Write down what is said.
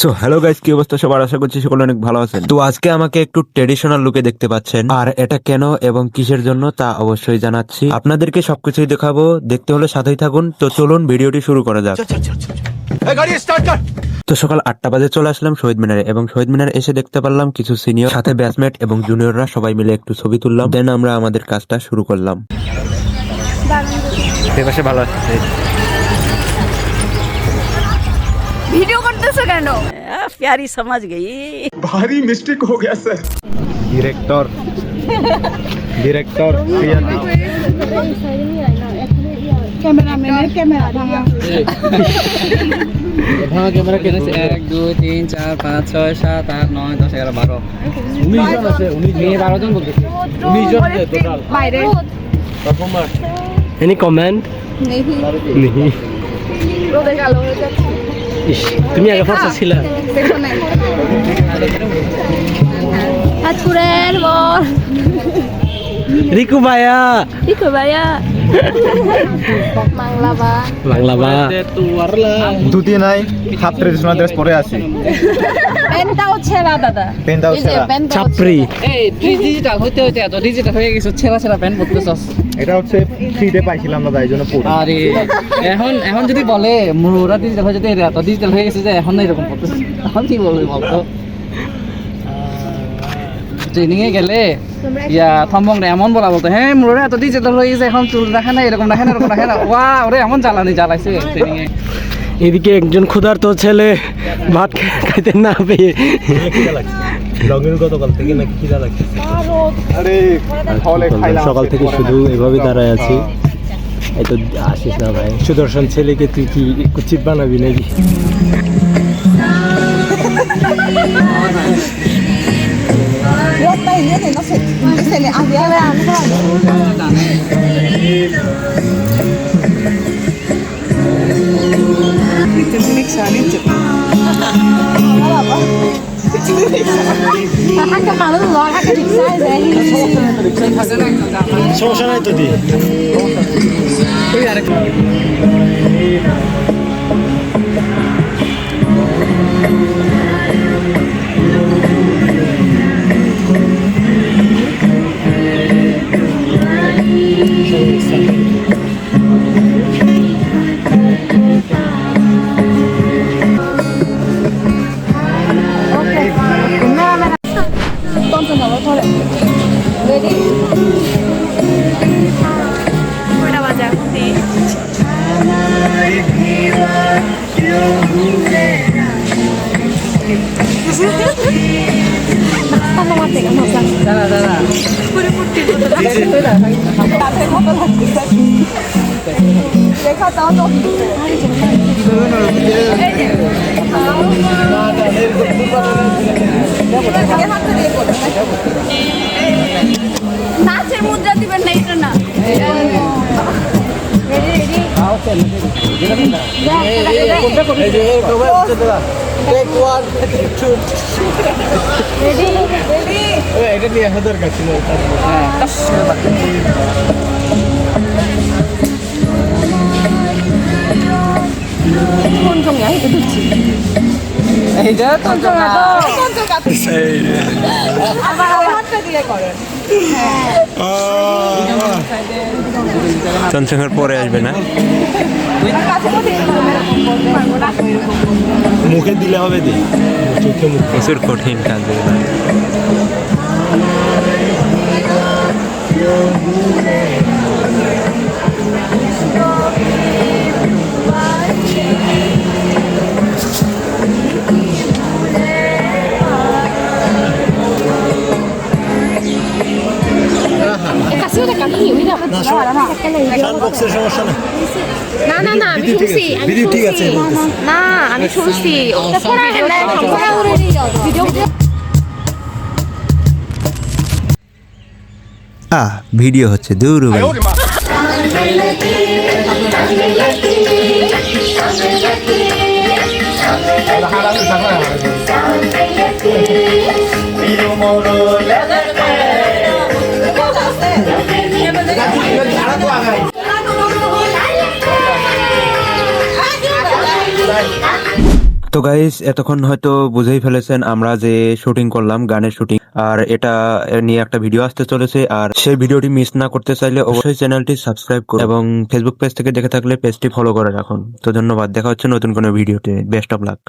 So hello guys কি অবস্থা? সবার আশা করছি সকলে অনেক ভালো আছেন। তো আজকে আমাকে একটু ট্রেডিশনাল লুকে দেখতে পাচ্ছেন। আর এটা কেন এবং কিসের জন্য তা অবশ্যই জানাচ্ছি। আপনাদেরকে সবকিছুই দেখাবো দেখতে হলে সাথেই থাকুন। তো চলুন ভিডিওটি শুরু করা যাক। তো সকাল আটটা বাজে চলে আসলাম শহীদ মিনারে এবং শহীদ মিনারে এসে দেখতে পারলাম কিছু সিনিয়র সাথে ব্যাচমেট এবং জুনিয়ররা সবাই মিলে একটু ছবি তুললাম। দেন আমরা আমাদের কাজটা শুরু করলাম। ভালো আছে। ভিডিও করতেছো কেন? প্যারি সমাজ গেই ভারী মিস্টেক হো গেছে স্যার ডিরেক্টর ডিরেক্টর ক্যামেরাম্যানের ক্যামেরা ভাঙা। ভাঙা ক্যামেরা কেন এক দুই কমেন্ট ইস তুমি আগে ফর্সা ছিল। রিকু ভাইয়া। রিকু ভাইয়া। বাংলা বা বাংলা বা ধুতি নাই হাফ ট্রেডিশনাল ড্রেস পরে আছি। পেনটাও ছেঁড়া দাদা। পেনটাও ছেঁড়া। ছাপরি এই ডিজিটাল হইতে হইতে এত ডিজিটাল হয়ে গেছে ছেঁড়া ছেঁড়া প্যান্ট পরতেছস। এটা হচ্ছে ফ্রিতে পাইছিলাম না তাই জন্য পরি আরে এখন এখন যদি বলে মুরা ডিজিটাল হয়ে যেতে এত ডিজিটাল হয়ে গেছে যে এখন এরকম করতেছে এখন কি বলবি বলতো? ট্রেনিং এ গেলে ইয়া থম্বং রে এমন বলা বলতো হ্যাঁ মুরা এত ডিজিটাল হয়ে গেছে এখন চুল রাখে না এরকম রাখে না এরকম রাখে না ওয়া ওরে এমন জ্বালানি জ্বালাইছে ট্রেনিং এ এদিকে একজন ক্ষুধার্ত ছেলে ভাত খাইতে না পেয়ে সকাল থেকে শুধু এভাবে দাঁড়ায় আছি। এই তো আসিস না ভাই। সুদর্শন ছেলেকে তুই কি কুচিত বানাবি নাকি? 이었다 이면에 nó phải cái này này ăn đi ăn ăn không 이쯤 미션 이쯤 Hacca falando logo, hacca de sai, Zé. Só o Xanai Tudi. Cuidado aqui. সমস্যা নাই তো দি কয়টা বাজে এখন দাঁড়া দাঁড়া নাচের মুদ্রা দিবেন না এটা না এটা নিয়ে আসা দরকার ছিল না চঞ্চঙ্গের পরে আসবে না? মুখে দিলে হবে দি প্রচুর কঠিন কাজ না না না আমি শুনছি ভিডিও ঠিক শুনছি। আছে, না আমি শুনছি। আহ ভিডিও হচ্ছে দূর। তো গাইস এতক্ষণ হয়তো বুঝেই ফেলেছেন আমরা যে শুটিং করলাম, গানের শুটিং আর এটা নিয়ে একটা ভিডিও আসতে চলেছে, আর সেই ভিডিওটি মিস না করতে চাইলে অবশ্যই চ্যানেলটি সাবস্ক্রাইব করুন এবং ফেসবুক পেজ থেকে দেখে থাকলে পেজটি ফলো করে রাখুন। তো ধন্যবাদ, দেখা হচ্ছে নতুন কোনো ভিডিওতে বেস্ট অফ লাক